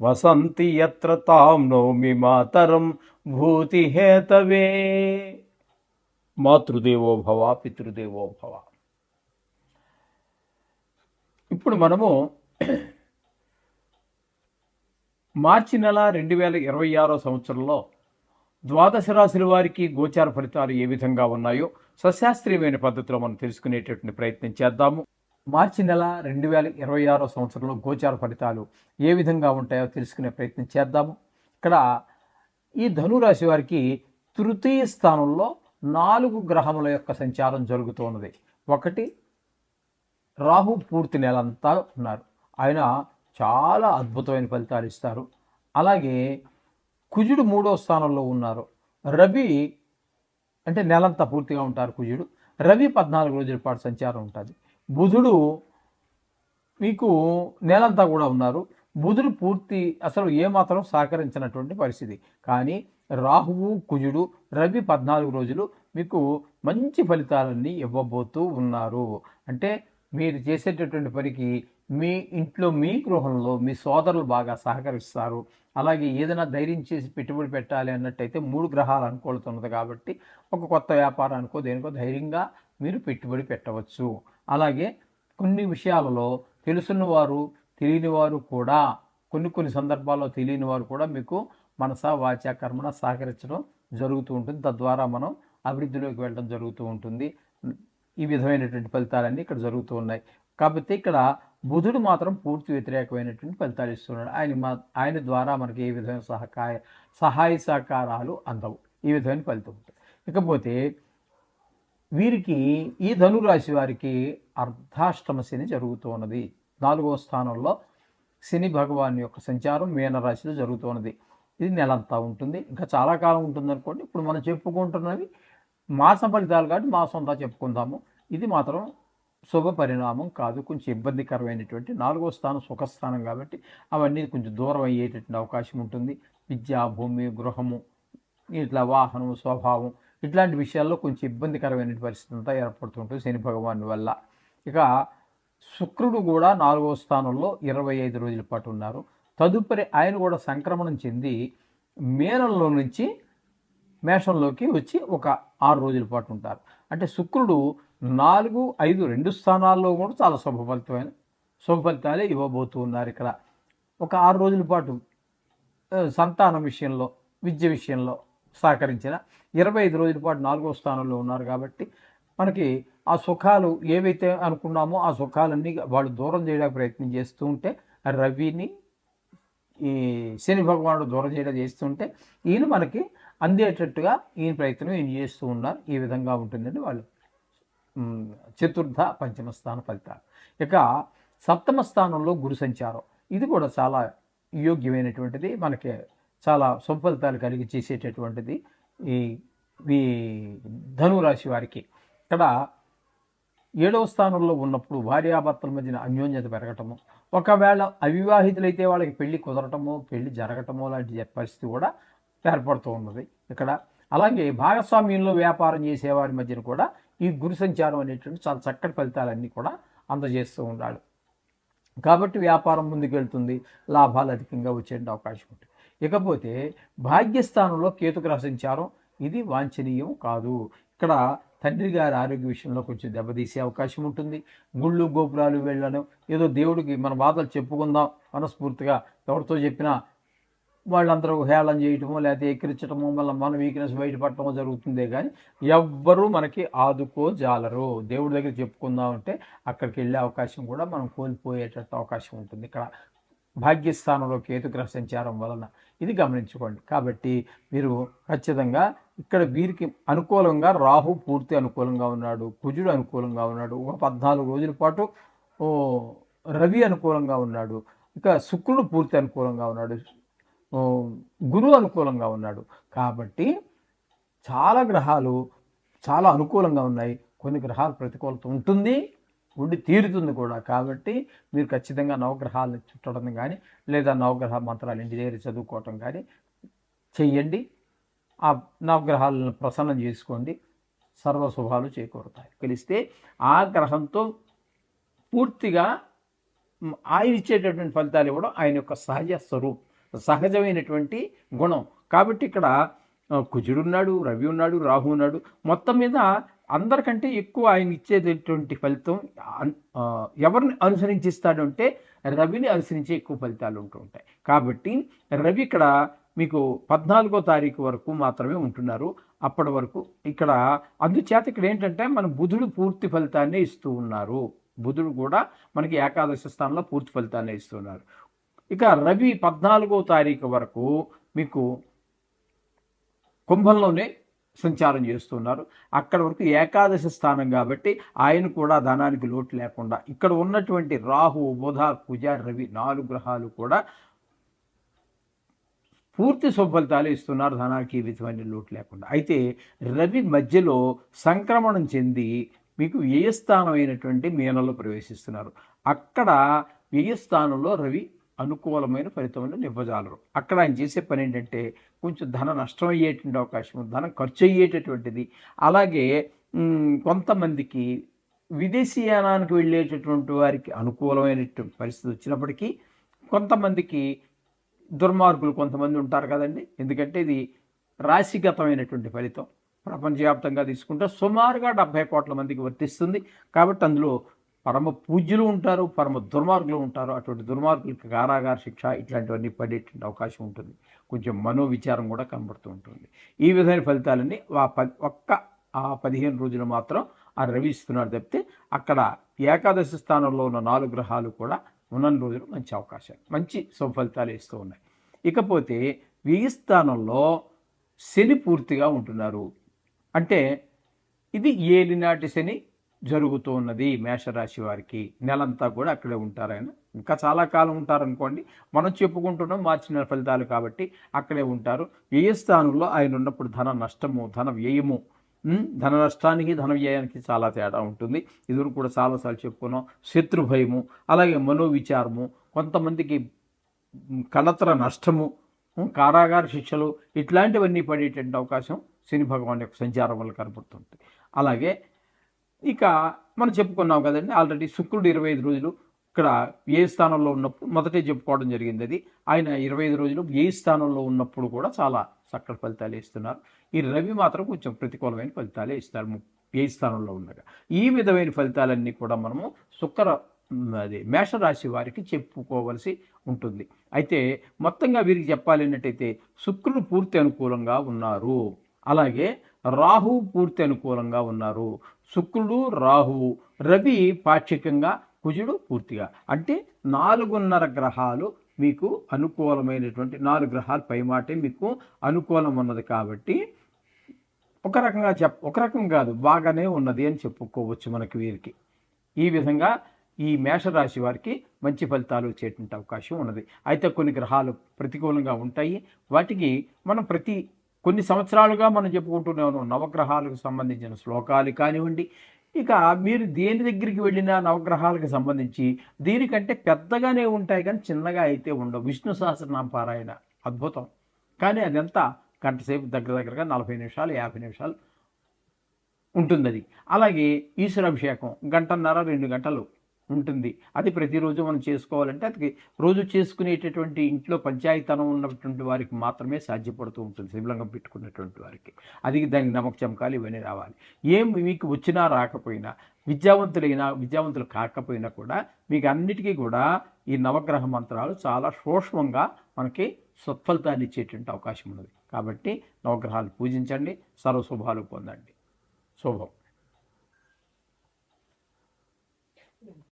వసంతి ఎత్ర తాం నౌమి మాతరం భూతి హేతవే మాతృదేవో భవ పితృదేవో భవ. ఇప్పుడు మనము మార్చి నెల రెండు వేల ఇరవై ఆరో సంవత్సరంలో ద్వాదశ రాశుల వారికి గోచార ఫలితాలు ఏ విధంగా ఉన్నాయో సశాస్త్రీయమైన పద్ధతిలో మనం తెలుసుకునేటటువంటి ప్రయత్నం చేద్దాము. మార్చి నెల రెండు వేల ఇరవై ఆరో సంవత్సరంలో గోచార ఫలితాలు ఏ విధంగా ఉంటాయో తెలుసుకునే ప్రయత్నం చేద్దాము. ఇక్కడ ఈ ధనురాశి వారికి తృతీయ స్థానంలో నాలుగు గ్రహముల యొక్క సంచారం జరుగుతున్నది ఒకటి రాహు పూర్తి నెలంతా ఉన్నారు. ఆయన చాలా అద్భుతమైన ఫలితాలు ఇస్తారు. అలాగే కుజుడు మూడో స్థానంలో ఉన్నారు. రవి అంటే నెలంతా పూర్తిగా ఉంటారు కుజుడు. రవి పద్నాలుగు రోజుల పాటు సంచారం ఉంటుంది. బుధుడు మీకు నేలంతా కూడా ఉన్నారు. బుధుడు పూర్తి అసలు ఏమాత్రం సహకరించినటువంటి పరిస్థితి. కానీ రాహువు కుజుడు రవి పద్నాలుగు రోజులు మీకు మంచి ఫలితాలన్నీ ఇవ్వబోతూ ఉన్నారు. అంటే మీరు చేసేటటువంటి పనికి మీ ఇంట్లో మీ గృహంలో మీ సోదరులు బాగా సహకరిస్తారు. అలాగే ఏదైనా ధైర్యం చేసి పెట్టుబడి పెట్టాలి అన్నట్టయితే మూడు గ్రహాలు అనుకూలతున్నది కాబట్టి ఒక కొత్త వ్యాపారానికో దేనికో ధైర్యంగా మీరు పెట్టుబడి పెట్టవచ్చు. అలాగే కొన్ని విషయాలలో తెలుసున్నవారు తెలియనివారు తెలియని వారు కూడా కొన్ని కొన్ని సందర్భాల్లో తెలియని వారు కూడా మీకు మనస వాచ కర్మన సహకరించడం జరుగుతూ ఉంటుంది. తద్వారా మనం అభివృద్ధిలోకి వెళ్ళడం జరుగుతూ ఉంటుంది. ఈ విధమైనటువంటి ఫలితాలన్నీ ఇక్కడ జరుగుతూ ఉన్నాయి. కాబట్టి ఇక్కడ బుధుడు మాత్రం పూర్తి వ్యతిరేకమైనటువంటి ఫలితాలు ఇస్తున్నాడు. ఆయన మా ఆయన ద్వారా మనకి ఏ విధమైన సహకాయ సహాయ సహకారాలు అందవు. ఈ విధమైన ఫలితం ఉంటుంది. ఇకపోతే వీరికి ఈ ధనురాశి వారికి అర్ధాష్టమ శని జరుగుతూ ఉన్నది నాలుగవ స్థానంలో శని భగవాన్ యొక్క సంచారం మీనరాశిలో జరుగుతున్నది. ఇది నెలంతా ఉంటుంది. ఇంకా చాలా కాలం ఉంటుంది అనుకోండి. ఇప్పుడు మనం చెప్పుకుంటున్నవి మాస ఫలితాలు కాబట్టి మాసం అంతా చెప్పుకుందాము. ఇది మాత్రం శుభ పరిణామం కాదు. కొంచెం ఇబ్బందికరమైనటువంటి నాలుగో స్థానం సుఖస్థానం కాబట్టి అవన్నీ కొంచెం దూరం అయ్యేటటువంటి అవకాశం ఉంటుంది. విద్య భూమి గృహము ఇట్లా వాహనం స్వభావం ఇట్లాంటి విషయాల్లో కొంచెం ఇబ్బందికరమైన పరిస్థితి అంతా ఏర్పడుతుంటుంది శని భగవాన్ వల్ల. ఇక శుక్రుడు కూడా నాలుగో స్థానంలో ఇరవై ఐదు రోజుల పాటు ఉన్నారు. తదుపరి ఆయన కూడా సంక్రమణం చెంది మేనంలో నుంచి మేషంలోకి వచ్చి ఒక ఆరు రోజుల పాటు ఉంటారు. అంటే శుక్రుడు నాలుగు ఐదు రెండు స్థానాల్లో కూడా చాలా శుభ ఫలితమైన శుభ ఫలితాలే ఇవ్వబోతూ ఉన్నారు ఇక్కడ. ఒక ఆరు రోజుల పాటు సంతానం విషయంలో విద్య విషయంలో సహకరించిన ఇరవై ఐదు రోజుల పాటు నాలుగో స్థానంలో ఉన్నారు కాబట్టి మనకి ఆ సుఖాలు ఏవైతే అనుకున్నామో ఆ సుఖాలన్నీ వాళ్ళు దూరం చేయడానికి ప్రయత్నం చేస్తూ ఉంటే రవిని ఈ శని భగవానుడు దూరం చేయడం చేస్తుంటే ఈయన మనకి అందేటట్టుగా ఈయన ప్రయత్నం ఈయన చేస్తూ ఉన్నారు. ఈ విధంగా ఉంటుందండి వాళ్ళు. చతుర్థ పంచమ స్థాన ఫలితాలు. ఇక సప్తమ స్థానంలో గురు సంచారం. ఇది కూడా చాలా యోగ్యమైనటువంటిది. మనకి చాలా సుఫలితాలు కలిగి చేసేటటువంటిది ఈ ఈ ధనురాశి వారికి. ఇక్కడ ఏడవ స్థానంలో ఉన్నప్పుడు భార్యాభర్తల మధ్యన అన్యోన్యత పెరగటము ఒకవేళ అవివాహితులైతే వాళ్ళకి పెళ్ళి కుదరటమో పెళ్ళి జరగటమో లాంటి పరిస్థితి కూడా ఏర్పడుతూ ఉన్నది ఇక్కడ. అలాగే భాగస్వామ్యంలో వ్యాపారం చేసేవారి మధ్యన కూడా ఈ గురు సంచారం అనేటువంటి చాలా చక్కటి ఫలితాలన్నీ కూడా అందజేస్తూ ఉన్నాడు కాబట్టి వ్యాపారం ముందుకెళ్తుంది లాభాలు అధికంగా వచ్చే అవకాశం ఉంటుంది. ఇకపోతే భాగ్యస్థానంలో కేతు సంచారం ఇది వాంఛనీయం కాదు. ఇక్కడ తండ్రి గారి ఆరోగ్య విషయంలో కొంచెం దెబ్బతీసే అవకాశం ఉంటుంది. గుళ్ళు గోపురాలు వెళ్ళడం ఏదో దేవుడికి మన బాధలు చెప్పుకుందాం మనస్ఫూర్తిగా. ఎవరితో చెప్పినా వాళ్ళందరూ హేళన చేయటమో లేకపోతే ఎక్కిరించటమో మళ్ళీ మన వీక్నెస్ బయటపడటమో జరుగుతుందే కానీ ఎవ్వరూ మనకి ఆదుకోజాలరు దేవుడి దగ్గర చెప్పుకుందాం అంటే అక్కడికి వెళ్ళే అవకాశం కూడా మనం కోల్పోయేటట్టు అవకాశం ఉంటుంది. ఇక్కడ భాగ్యస్థానంలో కేతుగ్రహ సంచారం వలన ఇది గమనించుకోండి. కాబట్టి మీరు ఖచ్చితంగా ఇక్కడ వీరికి అనుకూలంగా రాహు పూర్తి అనుకూలంగా ఉన్నాడు కుజుడు అనుకూలంగా ఉన్నాడు ఒక పద్నాలుగు రోజుల పాటు ఓ రవి అనుకూలంగా ఉన్నాడు ఇక శుక్రుడు పూర్తి అనుకూలంగా ఉన్నాడు గురువు అనుకూలంగా ఉన్నాడు. కాబట్టి చాలా గ్రహాలు చాలా అనుకూలంగా ఉన్నాయి. కొన్ని గ్రహాలు ప్రతికూలత ఉంటుంది. ఉండి తీరుతుంది కూడా. కాబట్టి మీరు ఖచ్చితంగా నవగ్రహాలను చుట్టడం కానీ లేదా నవగ్రహ మంత్రాలు ఇంటి దగ్గర చదువుకోవటం కానీ చెయ్యండి. ఆ నవగ్రహాలను ప్రసన్నం చేసుకోండి. సర్వ శుభాలు చేకూరుతాయి. కలిస్తే ఆ గ్రహంతో పూర్తిగా ఆయన ఇచ్చేటటువంటి ఫలితాలు ఇవ్వడం ఆయన యొక్క సహజ స్వరూపం సహజమైనటువంటి గుణం. కాబట్టి ఇక్కడ ఆ, కుజుడు ఉన్నాడు రవి ఉన్నాడు రాహు ఉన్నాడు. మొత్తం మీద అందరికంటే ఎక్కువ ఆయన ఇచ్చేటటువంటి ఫలితం ఎవరిని అనుసరించిస్తాడు అంటే రవిని అనుసరించి ఎక్కువ ఫలితాలు ఉంటూ ఉంటాయి. కాబట్టి రవి ఇక్కడ మీకు పద్నాలుగో తారీఖు వరకు మాత్రమే ఉంటున్నారు. అప్పటి వరకు ఇక్కడ అందుచేత ఇక్కడ ఏంటంటే మన బుధుడు పూర్తి ఫలితాన్ని ఇస్తూ ఉన్నారు. బుధుడు కూడా మనకి ఏకాదశి స్థానంలో పూర్తి ఫలితాన్ని ఇస్తున్నారు ఇక రవి పద్నాలుగో తారీఖు వరకు మీకు కుంభంలోనే సంచారం చేస్తున్నారు. అక్కడ వరకు ఏకాదశి స్థానం కాబట్టి ఆయన కూడా ధనానికి లోటు లేకుండా ఇక్కడ ఉన్నటువంటి రాహు బుధ కుజ రవి నాలుగు గ్రహాలు కూడా పూర్తి సుఫలితాలు ఇస్తున్నారు. ధనానికి ఈ విధమైన లోటు లేకుండా. అయితే రవి మధ్యలో సంక్రమణం చెంది మీకు వ్యయస్థానం అయినటువంటి మీనలో ప్రవేశిస్తున్నారు. అక్కడ వ్యయస్థానంలో రవి అనుకూలమైన ఫలితములను నివ్వజాలరు అక్కడ ఆయన చేసే పని ఏంటంటే కొంచెం ధన నష్టం అయ్యేటువంటి అవకాశం ధనం ఖర్చు అయ్యేటటువంటిది. అలాగే కొంతమందికి విదేశీయానానికి వెళ్ళేటటువంటి వారికి అనుకూలమైనటువంటి పరిస్థితి వచ్చినప్పటికీ కొంతమందికి దుర్మార్గులు కొంతమంది ఉంటారు కదండి. ఎందుకంటే ఇది రాశిగతమైనటువంటి ఫలితం. ప్రపంచవ్యాప్తంగా తీసుకుంటే సుమారుగా డెబ్భై కోట్ల మందికి వర్తిస్తుంది. కాబట్టి అందులో పరమ పూజ్యులు ఉంటారు పరమ దుర్మార్గులు ఉంటారు. అటువంటి దుర్మార్గులకి కారాగార శిక్ష ఇట్లాంటివన్నీ పడేటువంటి అవకాశం ఉంటుంది. కొంచెం మనోవిచారం కూడా కనబడుతూ ఉంటుంది. ఈ విధమైన ఫలితాలన్నీ ఆ ప- ఒక్క ఆ పదిహేను రోజులు మాత్రం ఆ రవి ఇస్తున్నాడు తప్పితే అక్కడ ఏకాదశి స్థానంలో ఉన్న నాలుగు గ్రహాలు కూడా ఉన్న రోజులు మంచి అవకాశాలు మంచి సుఫలితాలు ఇస్తూ ఉన్నాయి. ఇకపోతే వ్యయ స్థానంలో శని పూర్తిగా ఉంటున్నారు. అంటే ఇది ఏలినాటి శని జరుగుతూ ఉన్నది మేషరాశి వారికి. నెలంతా కూడా అక్కడే ఉంటారు ఆయన. ఇంకా చాలా కాలం ఉంటారనుకోండి మనం చెప్పుకుంటున్నాం మార్చి నెల ఫలితాలు కాబట్టి అక్కడే ఉంటారు. వ్యయ స్థానంలో ఆయన ఉన్నప్పుడు ధన నష్టము ధన వ్యయము ధన నష్టానికి ధన వ్యయానికి చాలా తేడా ఉంటుంది. ఇదివరకు కూడా చాలాసార్లు చెప్పుకున్నాం శత్రు భయము అలాగే మనోవిచారము కొంతమందికి ఉమ్, కళతర నష్టము కారాగార శిక్షలు ఇట్లాంటివన్నీ పడేటువంటి అవకాశం శని భగవాన్ యొక్క సంచారం వల్ల కనపడుతుంది అలాగే ఇక మనం చెప్పుకున్నాం కదండి ఆల్రెడీ శుక్రుడు ఇరవై ఐదు రోజులు ఇక్కడ ఏ స్థానంలో ఉన్నప్పుడు మొదటే చెప్పుకోవడం జరిగింది అది. ఆయన ఇరవై ఐదు రోజులు ఏ స్థానంలో ఉన్నప్పుడు కూడా చాలా చక్కటి ఫలితాలు ఇస్తున్నారు. ఈ రవి మాత్రం కొంచెం ప్రతికూలమైన ఫలితాలే ఇస్తారు ఏ స్థానంలో ఉండగా. ఈ విధమైన ఫలితాలన్నీ కూడా మనము శుక్ర అది మేషరాశి వారికి చెప్పుకోవలసి ఉంటుంది. అయితే మొత్తంగా వీరికి చెప్పాలన్నట్టయితే శుక్రుడు పూర్తి అనుకూలంగా ఉన్నారు. అలాగే రాహు పూర్తి అనుకూలంగా ఉన్నారు. శుక్రుడు రాహువు. రవి పాక్షికంగా కుజుడు పూర్తిగా. అంటే నాలుగున్నర గ్రహాలు మీకు అనుకూలమైనటువంటి నాలుగు గ్రహాలు పైమాటే మీకు అనుకూలం ఉన్నది కాబట్టి ఒక రకంగా చెప్ ఒక రకం కాదు బాగానే ఉన్నది అని చెప్పుకోవచ్చు మనకి వీరికి. ఈ విధంగా ఈ మేషరాశి వారికి మంచి ఫలితాలు వచ్చేటువంటి అవకాశం ఉన్నది. అయితే కొన్ని గ్రహాలు ప్రతికూలంగా ఉంటాయి. వాటికి మనం ప్రతి కొన్ని సంవత్సరాలుగా మనం చెప్పుకుంటున్నాము నవగ్రహాలకు సంబంధించిన శ్లోకాలు కానివ్వండి. ఇక మీరు దేని దగ్గరికి వెళ్ళినా నవగ్రహాలకు సంబంధించి దీనికంటే పెద్దగానే ఉంటాయి కానీ చిన్నగా అయితే ఉండవు. విష్ణు సహస్రనామ పారాయణ అద్భుతం. కానీ అదంతా గంటసేపు దగ్గర దగ్గరగా నలభై నిమిషాలు యాభై నిమిషాలు ఉంటుంది అది అలాగే ఈశ్వరాభిషేకం గంటన్నర రెండు గంటలు ఉంటుంది. అది ప్రతిరోజు మనం చేసుకోవాలంటే అది రోజు చేసుకునేటటువంటి ఇంట్లో పంచాయతనం ఉన్నటువంటి వారికి మాత్రమే సాధ్యపడుతూ ఉంటుంది. శివలింగం పెట్టుకున్నటువంటి వారికి. అది దానికి నమ్మక చమకాలు ఇవన్నీ రావాలి. ఏం మీకు వచ్చినా రాకపోయినా విద్యావంతులైనా విద్యావంతులు కాకపోయినా కూడా మీకు అన్నిటికీ కూడా ఈ నవగ్రహ మంత్రాలు చాలా సూక్ష్మంగా మనకి సత్ఫలితాన్ని ఇచ్చేటువంటి అవకాశం ఉన్నది. కాబట్టి నవగ్రహాలు పూజించండి సర్వశుభాలు పొందండి. శుభం.